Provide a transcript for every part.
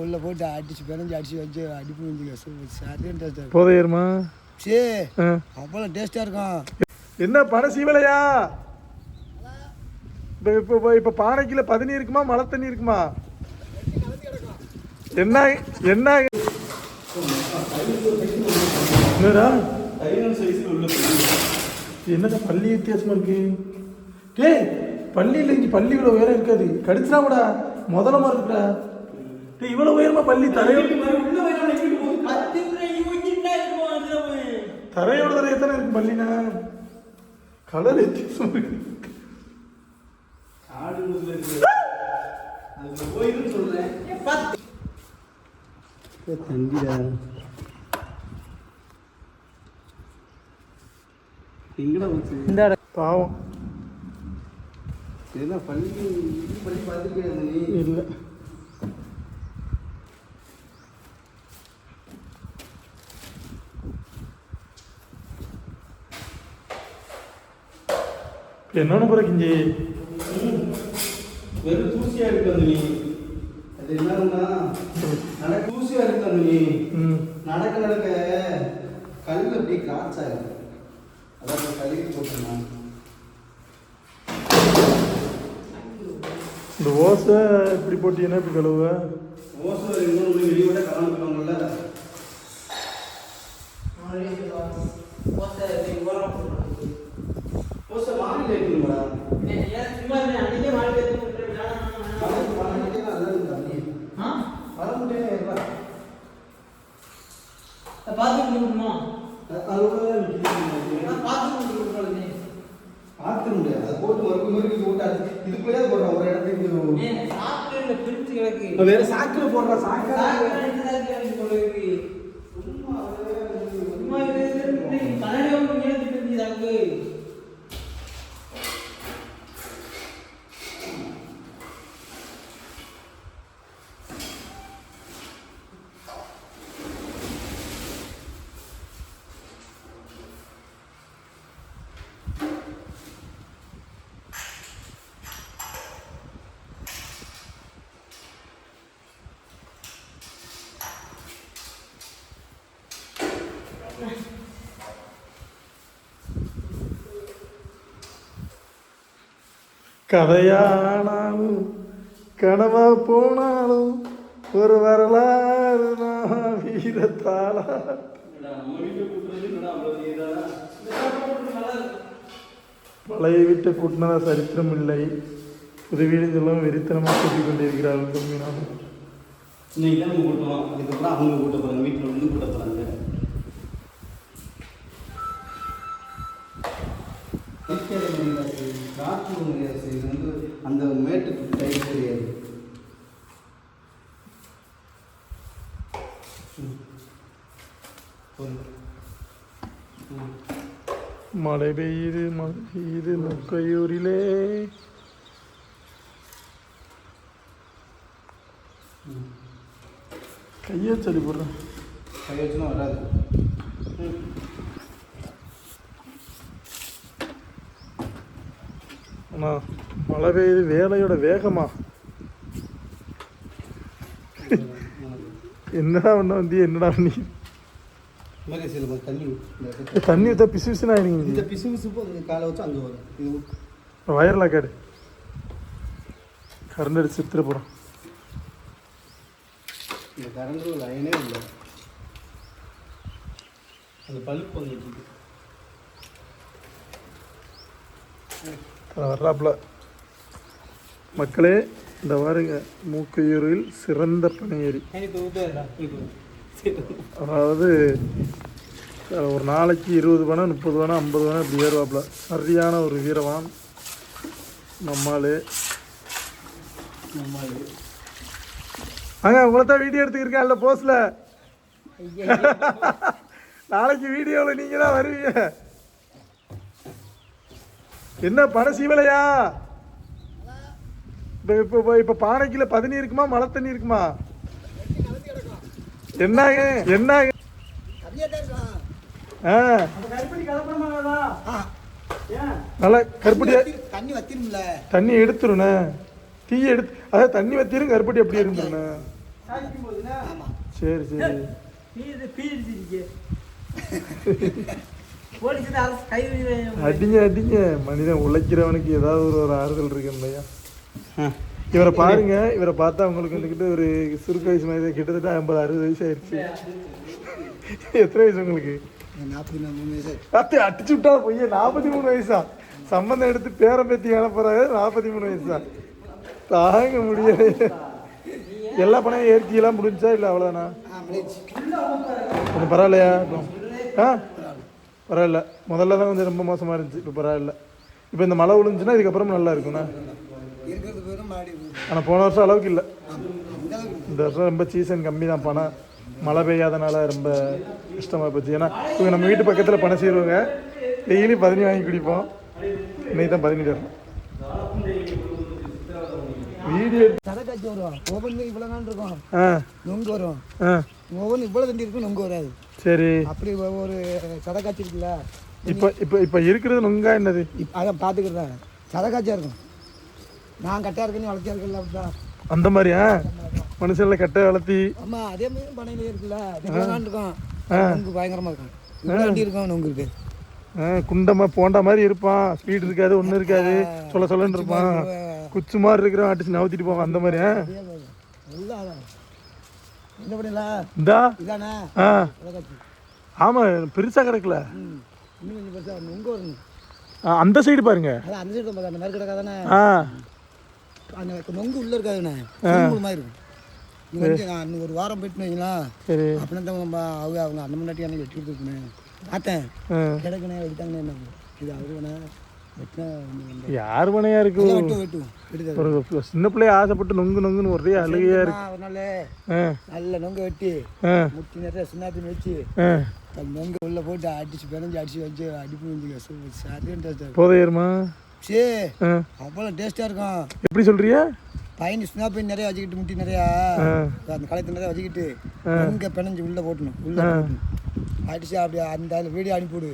உள்ள போட்டு அடிச்சு பிறஞ்சு அடிச்சு வச்சு அடிப்பு போதையருமா சே அவ்வளோ டேஸ்டாக இருக்கும் என்ன பணம் சீவலையா? இப்போ இப்போ இப்போ- பானைக்குள்ள பதினி இருக்குமா மழை தண்ணி இருக்குமா? என்ன என்ன? என்னடா? என்னடா பள்ளி வித்தியாசமா இருக்கு? டேய் பள்ளியில் இங்கே பள்ளி இவ்வளோ உயரம் இருக்காது கடிச்சிடாமடா முதலமா இருக்குடா. டேய் இவ்வளோ உயரமா பள்ளி தரையோட தரையோட தரைய தானே இருக்கு பள்ளினா? கலர் வித்தியாசமா இருக்கு. தங்கிடா எங்கடா பாவம். இதெல்லாம் பள்ளி இது பள்ளி பார்த்துருக்கேன் நீ? இல்லை. என்னன்னு போறீங்க வெறும் தூசியா இருக்கு அந்த நீ அது என்னன்னா நடக்க தூசியா இருக்கு அந்த நீ ம். நடக்க நடக்க கல் அப்படியே கிராச் ஆகும் அதான் கழுவி போட்டேன் இந்த ஓசை இப்படி போட்டீங்கன்னா இப்படி கழுவுவ? ஓசோ இன்னொரு வெளியோட கலந்துருவாங்கல்ல ஓசோ வேற சாக்குல போடுற சாக்கா கதையானாலும் கனவா போனாலும் ஒரு வரலாறு நான் வீரத்தாளா. பழைய வீட்டை கூட்டினதா சரித்திரம் இல்லை. புது வீடுகளும் வெறித்தனமாக கூட்டிக் கொண்டிருக்கிறார்கள் கம்மினாலும் இன்னைக்கு தான் நம்ம கூட்டுவோம் இதுக்கப்புறம் அவங்க கூட்ட போறாங்க வீட்டில் வந்து கூட்ட போறாங்க. காற்று முடியாது இது வந்து அந்த மேட்டுக்கு டைட் தெரியாது ம். போதும். ம். மழை பெய்யுது மழை பெய்யுது முக்கையூரிலே. கையை சரி போடுறேன் கை வச்சுனா வராது அண்ணா மழை பெய்யுது வேலையோட வேகமா. என்னடா பண்ண வந்தி என்னடா பண்ணி தண்ணி ஊற்றா பிசு பிசுனா இந்த பிசு பிசு காலை வச்சு அங்கே வரும். வயரில் கேடு கரண்ட் அடிச்சு சித்திர போகிறோம் இந்த கரண்ட் லைனே இல்லை. அந்த பல்ப் வந்துட்டு இருக்கு. வர்றாப்புல. மக்களே இந்த பாருங்க மூக்கையூரில் சிறந்த பனையேறி அதாவது ஒரு நாளைக்கு இருபது பணம் முப்பது பணம் ஐம்பது பணம் இப்படி ஏறுவாப்புல. சரியான ஒரு வீரவான் நம்மால். வாங்க உங்களை தான் வீடியோ எடுத்துக்கிருக்கேன்ல போஸ்ட்ல நாளைக்கு வீடியோவில் நீங்கள் தான் வருவீங்க. என்ன பணம் சீவலையா இப்போ இப்போ இப்போ பானைக்குள்ள பதினி இருக்குமா மழை தண்ணி இருக்குமா? என்னங்க என்னங்க ஆ. நல்லா கருப்பட்டி தண்ணி வத்திரும்ல தண்ணி எடுத்துருண்ணே. தீ எடுத்து அதாவது தண்ணி வத்திரும் கருப்பட்டி அப்படியே இருந்துருண்ணே. சரி சரி. அடிங்க அடிங்க. மனிதன் உழைக்கிறவனுக்கு ஏதாவது ஒரு ஒரு ஆறுதல் இருக்கு இல்லையா? இவரை பாருங்க. இவரை பார்த்தா உங்களுக்கு வந்துக்கிட்டு ஒரு சுருக்க வயசு மாதிரி கிட்டத்தட்ட ஐம்பது அறுபது வயசு ஆயிடுச்சு. எத்தனை வயசு உங்களுக்கு? நாற்பத்தி மூணு வயசு அத்தை அடிச்சு விட்டா பொய்ய. நாற்பத்தி மூணு வயசா? சம்பந்தம் எடுத்து பேரம் பேத்தி அனுப்புறாரு நாற்பத்தி மூணு வயசா? தாங்க முடியல எல்லா பணம் ஏற்கியெல்லாம் முடிஞ்சா இல்லை அவ்வளோதானா பரவாயில்லையா? ஆ? பரவாயில்ல. முதல்ல தான் கொஞ்சம் ரொம்ப மோசமாக இருந்துச்சு. இப்போ பரவாயில்ல. இப்போ இந்த மழை விழுந்துச்சுன்னா இதுக்கப்புறம் நல்லா இருக்குண்ணா ஆனால் போன வருஷம் அளவுக்கு இல்லை. இந்த வருஷம் ரொம்ப சீசன் கம்மி தான் பணம் மழை பெய்யாதனால ரொம்ப கஷ்டமாக போச்சு. ஏன்னா இவங்க நம்ம வீட்டு பக்கத்தில் பணம் செய்வாங்க டெய்லி பதினி வாங்கி குடிப்போம். இன்னைக்கு தான் பதினி தரணும் வீடியோ காய்ச்சி வரும் ஒவ்வொன்று இவ்வளோ நாள் இருக்கும். நொங்கு வரும். ஒவ்வொன்று இவ்வளோ தண்டி இருக்கும் நொங்கு வராது. சரி. அப்படி ஒவ்வொரு சதை காய்ச்சி இருக்குல்ல. இப்போ இப்போ இப்போ இருக்கிறது நுங்கா என்னது? அதான் பார்த்துக்கிறேன் சதை காய்ச்சா இருக்கும். நான் கட்டாக இருக்கேன்னு வளர்த்தியா இருக்கல அப்படிதான். அந்த மாதிரியா? மனுஷன்ல கட்டை வளர்த்தி. ஆமாம் அதே மாதிரி பண்ணையிலே இருக்குல்ல. இருக்கும். நொங்கு பயங்கரமாக இருக்கும். இவ்வளோ இருக்கும் நொங்கு இருக்கு குண்டமா போண்டா மாதிரி இருப்பான். ஸ்பீட் இருக்காது ஒன்றும் இருக்காது. சொல்ல சொல்லன்னு இருப்பான். குச்சி மாதிரி இருக்கிறவன் அடிச்சு நவுத்திட்டு போவான் அந்த மாதிரி இந்தா. ஆ. சதை காய்ச்சி ஆமா பெருசா கிடக்கல. ம் இன்னும் கொஞ்சம் பெருசாக ஆ, அந்த சைடு பாருங்க. அந்த சைடு அந்த மாதிரி கிடக்காதானே ஆ. அந்த நொங்கு உள்ளே இருக்காதுண்ணே மாதிரி இருக்கும் ஒரு வாரம் போயிட்டு வைங்களா சரி அப்படின்னா அவங்க அவங்க அந்த முன்னாடி எனக்கு வெட்டி கொடுத்துருக்கேன் பார்த்தேன். கிடக்குண்ணே வெட்டாங்கண்ணே என்ன இது அவரு வேணா வெட்டினா யார் மனையா இருக்கு. சின்ன பிள்ளைய ஆசைப்பட்டு நொங்கு நொங்குன்னு ஒரே அழுகையா இருக்கு. நல்ல நொங்க வெட்டி முட்டி நிறைய சின்னாப்பின்னு வச்சு நொங்க உள்ள போட்டு அடிச்சு பிணைஞ்சு அடிச்சு வச்சு அடிப்பு போதையருமா சே அவ்வளோ டேஸ்ட்டாக இருக்கும். எப்படி சொல்றியா? பையன் ஸ்னாப்பின் நிறைய வச்சுக்கிட்டு முட்டி நிறையா அந்த களைத்து நிறைய வச்சுக்கிட்டு நொங்க பிணைஞ்சு உள்ளே போட்டணும் உள்ளே போட்டணும். அடிச்சு அப்படியே அந்த வீடியோ அனுப்பிவிடு.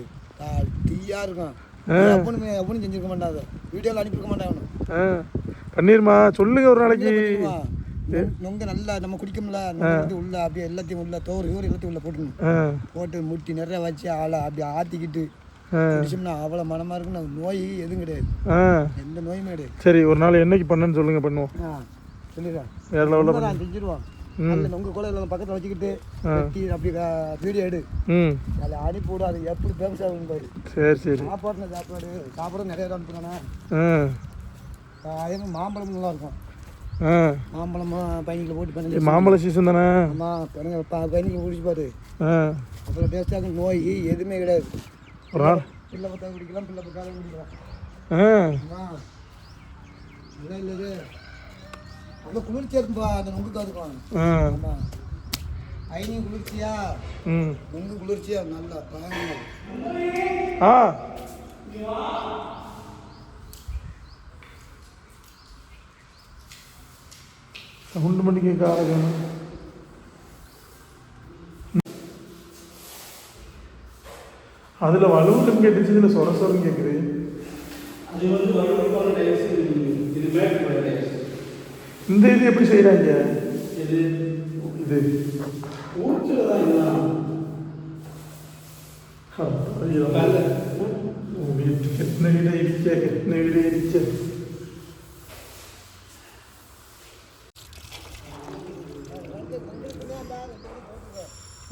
டீயாக இருக்கும். எப்பனுமே எப்பனும் செஞ்சிருக்க மாட்டாங்க. வீடியோவில் அனுப்பியிருக்க மாட்டாங்க பண்ணிருமா? சொல்லுங்க ஒரு நாளைக்கு. நொங்க நல்லா நம்ம குடிக்கும்ல? உள்ள அப்படியே எல்லாத்தையும் உள்ள தோறு யூரி எல்லாத்தையும் உள்ள போட்டுக்கணும் ஆ. போட்டு முட்டி நிறைய வச்சு ஆளை அப்படியே ஆற்றிக்கிட்டு ஆ. குடிச்சோம்னா அவ்வளோ மனமாக இருக்கும் நோய் எதுவும் கிடையாது. எந்த நோயுமே கிடையாது. சரி ஒரு நாள் என்னைக்கு பண்ணேன்னு சொல்லுங்க பண்ணுவோம். சொல்லிடுறேன். வேற லெவலில் நான் செஞ்சிருவோம். அதில் நொங்க கூட பக்கத்தில் வச்சுக்கிட்டு வெட்டி அப்படி வீடியோ எடு. அதில் அனுப்பி விடு அது எப்படி ஃபேமஸ் ஆகும் பாரு. சரி சரி. சாப்பாடு சாப்பாடு சாப்பாடும் நிறைய அனுப்புறானே ஆ. அதே மாதிரி மாம்பழம் நல்லா இருக்கும். ஆ. மாம்பழமும் பையனில் போட்டு பண்ணி மாம்பழ சீசன் தானே? ஆமாம் பையனில் குடிச்சு பாரு. அவ்வளோ டேஸ்ட்டாக இருக்கும். நோய் எதுவுமே கிடையாது. பிள்ளை பார்த்தா குடிக்கலாம் பிள்ளை பார்த்தாலும் குடிக்கலாம். ஆ. இல்லை இல்லை அவ்வளோ குளிர்ச்சியாக இருக்கும்பா அந்த ஆமாம் ஐனியும் குளிர்ச்சியா? ம். நொங்கு குளிர்ச்சியா? நல்லா பயங்கரமா ஆ. பண்ணி கேட்க ஆரம்பிக்கணும். அதில் வலுவுன்னு கேட்டுச்சு இதில் சொர சொரம் கேட்குது அது வந்து வலுவான டைஸ் இது பேக் டைஸ் இந்த இது எப்படி செய்கிறாங்க இது இது ஊற்றில் தான் வீட்டுக்கு எத்தனை வீட இருக்க எத்தனை வீட இருக்க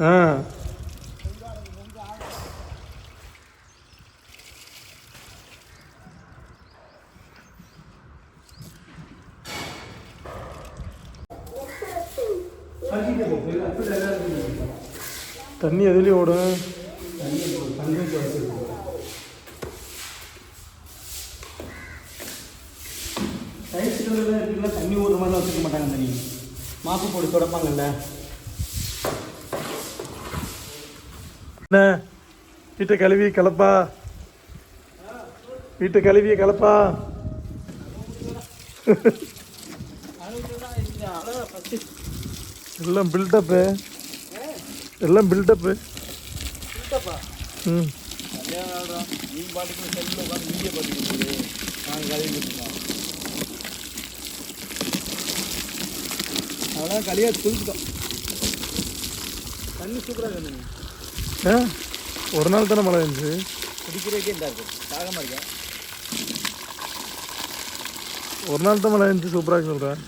ஆ தண்ணி எதுலேயும் ஓடும் இருக்குல்ல தண்ணி ஊறுற மாதிரிலாம் வச்சுக்க மாட்டாங்க தண்ணி. மாப்பு போட்டு தொடப்பாங்கல்ல. என்ன? வீட்டை கழுவி கலப்பா. வீட்டை கழுவி கலப்பா. எல்லாம் பில்டப்பு எல்லாம் பில்டப்பு ம். அவ்வளோ களியாக குளிச்சுட்டோம் தண்ணி சூப்பராக ஆ? ஒரு நாள் தானே மழை இருந்துச்சு குடிக்கிறதுக்கே இந்த இருக்கும் தாகமாக இருக்கேன் ஒரு நாள் தான் மழை இருந்துச்சு சூப்பராக சொல்கிறேன்